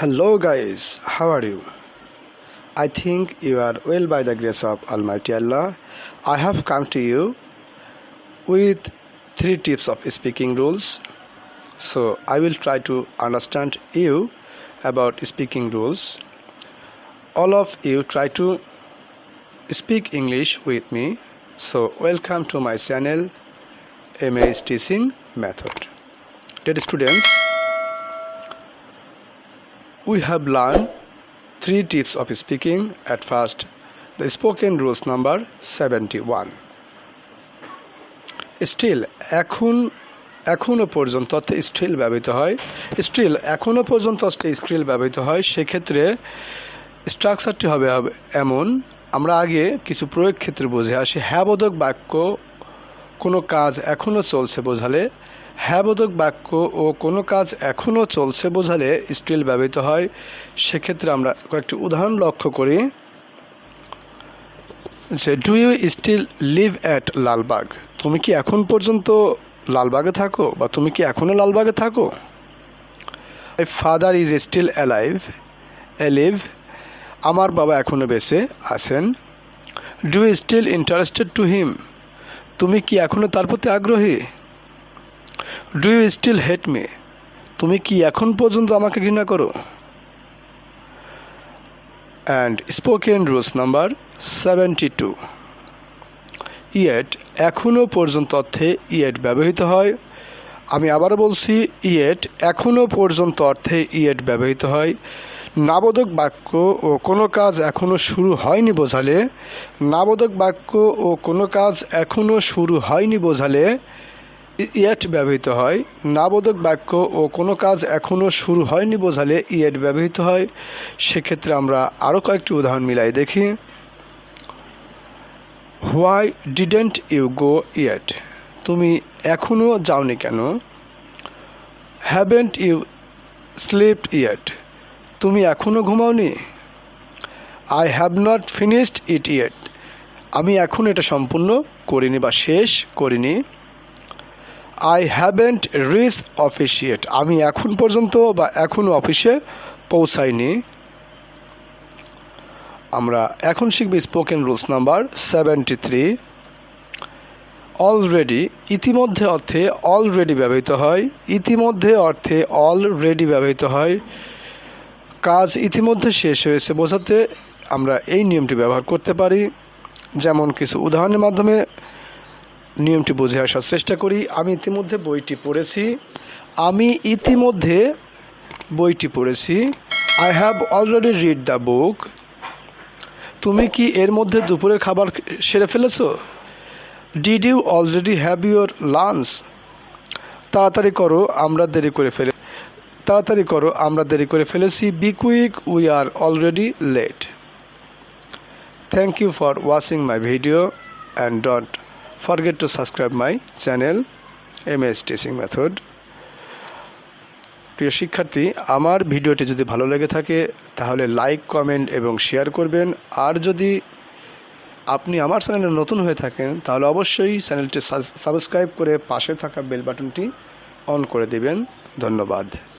Hello, guys, how are you? I think you are well by the grace of Almighty Allah. I have come to you with three tips of speaking rules. So, I will try to understand you about speaking rules. All of you try to speak English with me. So, welcome to my channel, MA's Teaching Method. Dear students, we have learned three tips of speaking. At first, the spoken rules number 71. Still এখন এখনও পর্যন্ত still ব্যবহৃত হয় still এখনও পর্যন্ত still ব্যবহৃত হয় সেক্ষেত্রে স্ট্রাকচারটি হবে এমন আমরা আগে কিছু প্রয়োগ ক্ষেত্রে বুঝে আসি হ্যাবোধক বাক্য কোনো কাজ এখনও চলছে বোঝালে হ্যাবোধক বাক্য ও কোনো কাজ এখনও চলছে বোঝালে স্টিল ব্যবহৃত হয়। সেক্ষেত্রে আমরা কয়েকটি উদাহরণ লক্ষ্য করি। যে do you still live at Lalbagh তুমি কি এখন পর্যন্ত লালবাগে থাকো বা তুমি কি এখনও লালবাগে থাকো? My father is still alive alive আমার বাবা এখনও বেঁচে আছেন। Do still interested to him তুমি কি এখনও তার প্রতি আগ্রহী? Do you still hate me তুমি কি এখন পর্যন্ত আমাকে ঘৃণা করো? And spoken rules number seventy two yet এখনও পর্যন্ত অর্থে ইয়েট ব্যবহৃত হয়। আমি আবার বলছি ইয়েট এখনও পর্যন্ত অর্থে ইয়েট ব্যবহৃত হয়। নাবোধক বাক্য ও কোনো কাজ এখনও শুরু হয়নি বোঝালে নাবোধক বাক্য ও কোনো কাজ এখনও শুরু হয়নি বোঝালে, ইয়েট ব্যবহৃত হয়। নাবোধক বাক্য ও কোনো কাজ এখনও শুরু হয়নি বোঝালে, ইয়েট ব্যবহৃত হয়। সেক্ষেত্রে আমরা আরও কয়েকটি উদাহরণ মিলাই দেখি। Why didn't you go yet? তুমি এখনও যাওনি কেন? Haven't you slept yet? তুমি এখনও ঘুমাওনি? I have not finished it yet আমি এখন এটা সম্পূর্ণ করিনি বা শেষ করিনি। I haven't reach office yet আমি এখন পর্যন্ত বা এখনও অফিসে পৌঁছাইনি। আমরা এখন শিখব spoken rules number seventy three already ইতিমধ্যে অর্থে অলরেডি ব্যবহৃত হয়। ইতিমধ্যে অর্থে অলরেডি ব্যবহৃত হয়। কাজ ইতিমধ্যে শেষ হয়েছে বোঝাতে আমরা এই নিয়মটি ব্যবহার করতে পারি। যেমন কিছু উদাহরণের মাধ্যমে নিয়মটি বুঝে আসার চেষ্টা করি। আমি ইতিমধ্যে বইটি পড়েছি। আমি ইতিমধ্যে বইটি পড়েছি। I have already read the book তুমি কি এর মধ্যে দুপুরের খাবার সেরে ফেলেছো? Did you already have your lunch তাড়াতাড়ি করো, আমরা দেরি করে ফেলে তাড়াতাড়ি করো, আমরা দেরি করে ফেলেছি। Be quick we are already late thank you for watching my video and don't forget to subscribe my channel M S teaching method প্রিয় শিক্ষার্থী, আমার ভিডিওটি যদি ভালো লেগে থাকে, তাহলে লাইক কমেন্ট এবং শেয়ার করবেন। আর যদি আপনি আমার চ্যানেলে নতুন হয়ে থাকেন, তাহলে অবশ্যই চ্যানেলটি সাবস্ক্রাইব করে পাশে থাকা বেল বাটনটি অন করে দেবেন। ধন্যবাদ।